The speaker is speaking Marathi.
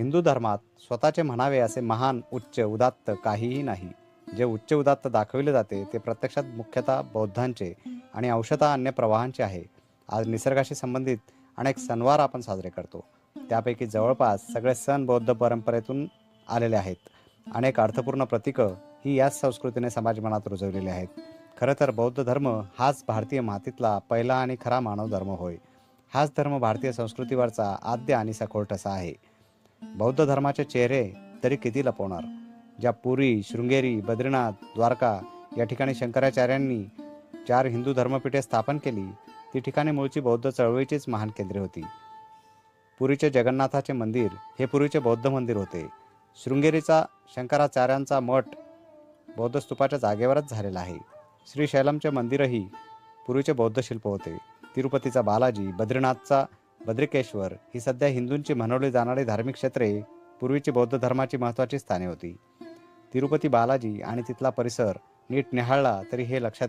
हिंदू धर्मात स्वतःचे म्हणावे असे महान उच्च उदात्त काहीही नाही. जे उच्च उदात्त दाखविले जाते ते प्रत्यक्षात मुख्यतः बौद्धांचे आणि अंशतः अन्य प्रवाहांचे आहे. आज निसर्गाशी संबंधित अनेक सणवार आपण साजरे करतो. त्यापैकी जवळपास सगळे सण बौद्ध परंपरेतून आलेले आहेत. अनेक अर्थपूर्ण प्रतीकं ही याच संस्कृतीने समाज मनात रुजवलेली आहेत. खरं तर बौद्ध धर्म हाच भारतीय मातीतला पहिला आणि खरा मानव धर्म होय. हाच धर्म भारतीय संस्कृतीवरचा आद्य आणि सखोल ठसा आहे. बौद्ध धर्माचे चेहरे तरी किती लपवणार? ज्या पुरी शृंगेरी बद्रीनाथ द्वारका या ठिकाणी शंकराचार्यांनी चार हिंदू धर्मपीठे स्थापन केली ती ठिकाणी मूळची बौद्ध चळवळीचीच महान केंद्रे होती. पुरीचे जगन्नाथाचे मंदिर हे पूर्वीचे बौद्ध मंदिर होते. शृंगेरीचा शंकराचार्यांचा मठ बौद्ध स्तूपाच्या जागेवरच झालेला आहे. श्रीशैलमचे मंदिरही पूर्वीचे बौद्ध शिल्प होते. तिरुपतीचा बालाजी बद्रीनाथचा बद्रिकेश्वर ही सध्या हिंदूंची म्हणवली जाणारी धार्मिक क्षेत्रे पूर्वीची बौद्ध धर्माची महत्त्वाची स्थाने होती. तिरुपती बालाजी आणि तिथला परिसर नीट निहाळला तरी हे लक्षात येते.